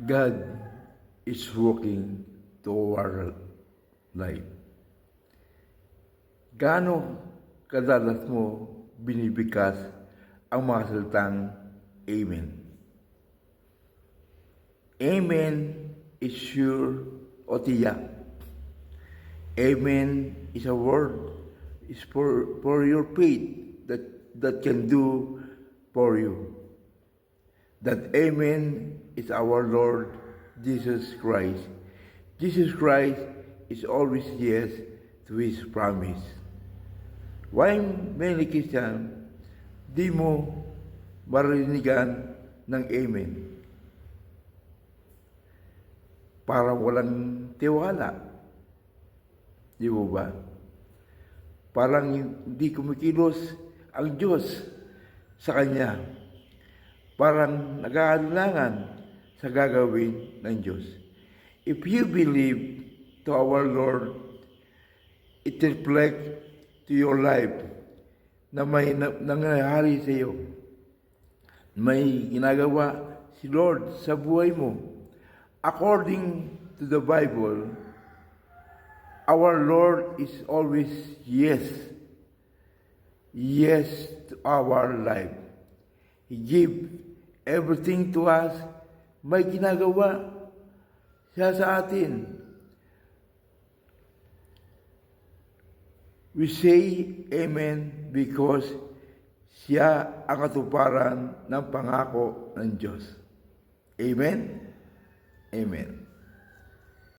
God is working to our life. Gaano kadalas mo binibikas ang mga salitang Amen? Amen is sure o tiyak. Amen is a word is for, for your faith that, that can do for you. That Amen is our Lord Jesus Christ. Jesus Christ is always yes to His promise. Why many Christian di mo marinigan ng Amen? Para walang tiwala. Di mo ba? Parang hindi kumikilos ang Diyos sa Kanya. Parang nag-aalangan sa gagawin ng Diyos. If you believe to our Lord, it reflect to your life na may na, nangyayari sa iyo. May ginagawa si Lord sa buhay mo. According to the Bible, our Lord is always yes. Yes to our life. He give everything to us. May ginagawa siya sa atin. We say Amen because siya ang katuparan ng pangako ng Diyos. Amen? Amen.